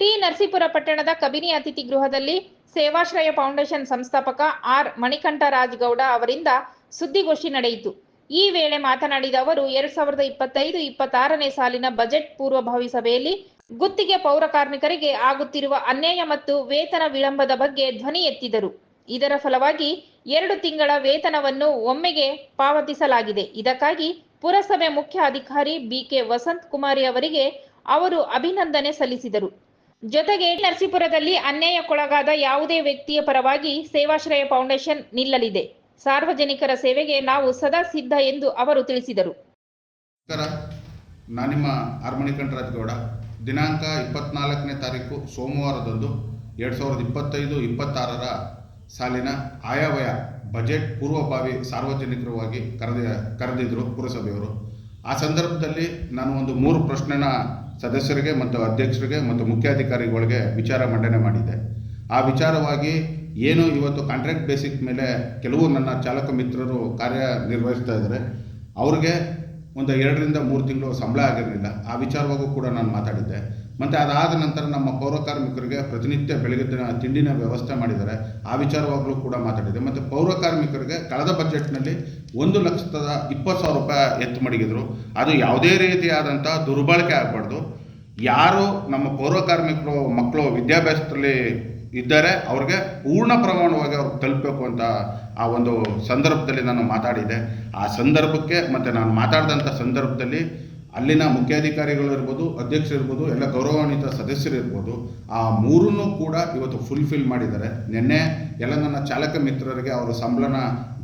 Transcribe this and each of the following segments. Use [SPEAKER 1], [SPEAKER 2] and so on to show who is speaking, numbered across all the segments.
[SPEAKER 1] T Narasipura ಪಟ್ಟಣದ ಕಬಿನಿ ಅತಿಥಿ ಗೃಹದಲ್ಲಿ ಸೇವಾಶ್ರಯ ಫೌಂಡೇಶನ್ ಸಂಸ್ಥಾಪಕ ಆರ್ ಮಣಿಕಂಠರಾಜ್ ಗೌಡ ಅವರಿಂದ ಸುದ್ದಿಗೋಷ್ಠಿ ನಡೆಯಿತು. ಈ ವೇಳೆ ಮಾತನಾಡಿದ ಅವರು, ಎರಡ್ ಸಾವಿರದ ಇಪ್ಪತ್ತೈದು ಇಪ್ಪತ್ತಾರನೇ ಸಾಲಿನ ಬಜೆಟ್ ಪೂರ್ವಭಾವಿ ಸಭೆಯಲ್ಲಿ ಗುತ್ತಿಗೆ ಪೌರ ಕಾರ್ಮಿಕರಿಗೆ ಆಗುತ್ತಿರುವ ಅನ್ಯಾಯ ಮತ್ತು ವೇತನ ವಿಳಂಬದ ಬಗ್ಗೆ ಧ್ವನಿ ಎತ್ತಿದರು. ಇದರ ಫಲವಾಗಿ ಎರಡು ತಿಂಗಳ ವೇತನವನ್ನು ಒಮ್ಮೆಗೆ ಪಾವತಿಸಲಾಗಿದೆ. ಇದಕ್ಕಾಗಿ ಪುರಸಭೆ ಮುಖ್ಯ ಅಧಿಕಾರಿ ಬಿಕೆ ವಸಂತ್ ಕುಮಾರಿ ಅವರಿಗೆ ಅವರು ಅಭಿನಂದನೆ ಸಲ್ಲಿಸಿದರು. ಜೊತೆಗೆ ನರಸೀಪುರದಲ್ಲಿ ಅನ್ಯಾಯಕ್ಕೊಳಗಾದ ಯಾವುದೇ ವ್ಯಕ್ತಿಯ ಪರವಾಗಿ ಸೇವಾಶ್ರಯ ಫೌಂಡೇಶನ್ ನಿಲ್ಲಲಿದೆ. ಸಾರ್ವಜನಿಕರ ಸೇವೆಗೆ ನಾವು ಸದಾ ಸಿದ್ಧ ಎಂದು ಅವರು ತಿಳಿಸಿದರು.
[SPEAKER 2] ನಮಸ್ಕಾರ. ನಾನು ನಿಮ್ಮ ಆರ್ಮಣಿಕಂಠರಾಜ್ ಗೌಡ. ದಿನಾಂಕ ಇಪ್ಪತ್ನಾಲ್ಕನೇ ತಾರೀಕು ಸೋಮವಾರದಂದು ಎರಡು ಸಾವಿರದ ಇಪ್ಪತ್ತೈದು ಇಪ್ಪತ್ತಾರರ ಸಾಲಿನ ಆಯವ್ಯಯ ಬಜೆಟ್ ಪೂರ್ವಭಾವಿ ಸಾರ್ವಜನಿಕರವಾಗಿ ಕರೆದ ಕರೆದಿದ್ದರು ಪುರಸಭೆಯವರು. ಆ ಸಂದರ್ಭದಲ್ಲಿ ನಾನು ಒಂದು ಮೂರು ಪ್ರಶ್ನೆನ ಸದಸ್ಯರಿಗೆ ಮತ್ತು ಅಧ್ಯಕ್ಷರಿಗೆ ಮತ್ತು ಮುಖ್ಯಾಧಿಕಾರಿಗಳಿಗೆ ವಿಚಾರ ಮಂಡನೆ ಮಾಡಿದೆ. ಆ ವಿಚಾರವಾಗಿ ಏನು ಇವತ್ತು ಕಾಂಟ್ರಾಕ್ಟ್ ಬೇಸಿಕ್ ಮೇಲೆ ಕೆಲವು ನನ್ನ ಚಾಲಕ ಮಿತ್ರರು ಕಾರ್ಯನಿರ್ವಹಿಸ್ತಾ ಇದ್ದಾರೆ. ಅವ್ರಿಗೆ ಒಂದು ಎರಡರಿಂದ ಮೂರು ತಿಂಗಳು ಸಂಬಳ ಆಗಿರಲಿಲ್ಲ. ಆ ವಿಚಾರವಾಗೂ ಕೂಡ ನಾನು ಮಾತಾಡಿದ್ದೆ. ಮತ್ತು ಅದಾದ ನಂತರ ನಮ್ಮ ಪೌರ ಕಾರ್ಮಿಕರಿಗೆ ಪ್ರತಿನಿತ್ಯ ದಿನ ತಿಂಡಿನ ವ್ಯವಸ್ಥೆ ಮಾಡಿದ್ದಾರೆ. ಆ ವಿಚಾರವಾಗಲೂ ಕೂಡ ಮಾತಾಡಿದೆ. ಮತ್ತು ಪೌರ ಕಾರ್ಮಿಕರಿಗೆ ಕಳೆದ ಬಜೆಟ್ನಲ್ಲಿ ಒಂದು ಲಕ್ಷದ ಇಪ್ಪತ್ತು ಸಾವಿರ ರೂಪಾಯಿ ಎತ್ತು ಮಡಗಿದ್ರು. ಅದು ಯಾವುದೇ ರೀತಿಯಾದಂಥ ದುರ್ಬಳಕೆ ಆಗಬಾರ್ದು. ಯಾರು ನಮ್ಮ ಪೌರ ಕಾರ್ಮಿಕರು, ಮಕ್ಕಳು ವಿದ್ಯಾಭ್ಯಾಸದಲ್ಲಿ ಇದ್ದಾರೆ ಅವ್ರಿಗೆ ಪೂರ್ಣ ಪ್ರಮಾಣವಾಗಿ ಅವ್ರಿಗೆ ತಲುಪಬೇಕು ಅಂತ ಆ ಒಂದು ಸಂದರ್ಭದಲ್ಲಿ ನಾನು ಮಾತಾಡಿದೆ. ಆ ಸಂದರ್ಭಕ್ಕೆ ಮತ್ತು ನಾನು ಮಾತಾಡಿದಂಥ ಸಂದರ್ಭದಲ್ಲಿ ಅಲ್ಲಿನ ಮುಖ್ಯಾಧಿಕಾರಿಗಳು ಇರ್ಬೋದು, ಅಧ್ಯಕ್ಷರು ಇರ್ಬೋದು, ಎಲ್ಲ ಗೌರವಾನ್ವಿತ ಸದಸ್ಯರು ಇರ್ಬೋದು, ಆ ಮೂರನ್ನು ಕೂಡ ಇವತ್ತು ಫುಲ್ಫಿಲ್ ಮಾಡಿದ್ದಾರೆ. ನಿನ್ನೆ ಎಲ್ಲ ನನ್ನ ಚಾಲಕ ಮಿತ್ರರಿಗೆ ಅವರು ಸಂಬಳನ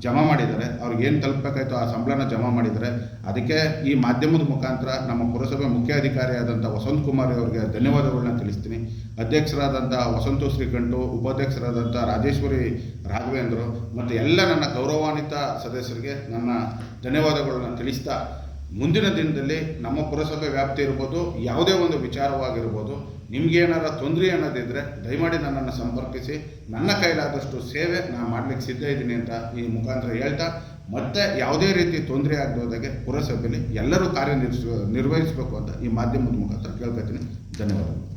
[SPEAKER 2] ಜಮಾ ಮಾಡಿದ್ದಾರೆ. ಅವ್ರಿಗೆ ಏನು ತಲುಪಬೇಕಾಯ್ತು ಆ ಸಂಬಳನ ಜಮಾ ಮಾಡಿದ್ದಾರೆ. ಅದಕ್ಕೆ ಈ ಮಾಧ್ಯಮದ ಮುಖಾಂತರ ನಮ್ಮ ಪುರಸಭೆ ಮುಖ್ಯಾಧಿಕಾರಿಯಾದಂಥ ವಸಂತ್ ಕುಮಾರ್ ಅವರಿಗೆ ಧನ್ಯವಾದಗಳನ್ನ ತಿಳಿಸ್ತೀನಿ. ಅಧ್ಯಕ್ಷರಾದಂಥ ವಸಂತ ಶ್ರೀಕಂಠು, ಉಪಾಧ್ಯಕ್ಷರಾದಂಥ ರಾಜೇಶ್ವರಿ ರಾಘವೇಂದ್ರ ಮತ್ತು ಎಲ್ಲ ನನ್ನ ಗೌರವಾನ್ವಿತ ಸದಸ್ಯರಿಗೆ ನನ್ನ ಧನ್ಯವಾದಗಳನ್ನ ತಿಳಿಸ್ತಾ ಮುಂದಿನ ದಿನದಲ್ಲಿ ನಮ್ಮ ಪುರಸಭೆ ವ್ಯಾಪ್ತಿ ಇರ್ಬೋದು, ಯಾವುದೇ ಒಂದು ವಿಚಾರವಾಗಿರ್ಬೋದು, ನಿಮ್ಗೆ ಏನಾರ ತೊಂದರೆ ಅನ್ನೋದಿದ್ರೆ ದಯಮಾಡಿ ನನ್ನನ್ನು ಸಂಪರ್ಕಿಸಿ. ನನ್ನ ಕೈಲಾದಷ್ಟು ಸೇವೆ ನಾನು ಮಾಡ್ಲಿಕ್ಕೆ ಸಿದ್ಧ ಇದ್ದೀನಿ ಅಂತ ಈ ಮುಖಾಂತರ ಹೇಳ್ತಾ, ಮತ್ತೆ ಯಾವುದೇ ರೀತಿ ತೊಂದರೆ ಆಗದೋದಾಗೆ ಪುರಸಭೆಯಲ್ಲಿ ಎಲ್ಲರೂ ಕಾರ್ಯನಿರ್ವಹಿಸ, ನಿರ್ವಹಿಸಬೇಕು ಅಂತ ಈ ಮಾಧ್ಯಮದ ಮುಖಾಂತರ ಕೇಳ್ಕೊತೀನಿ. ಧನ್ಯವಾದಗಳು.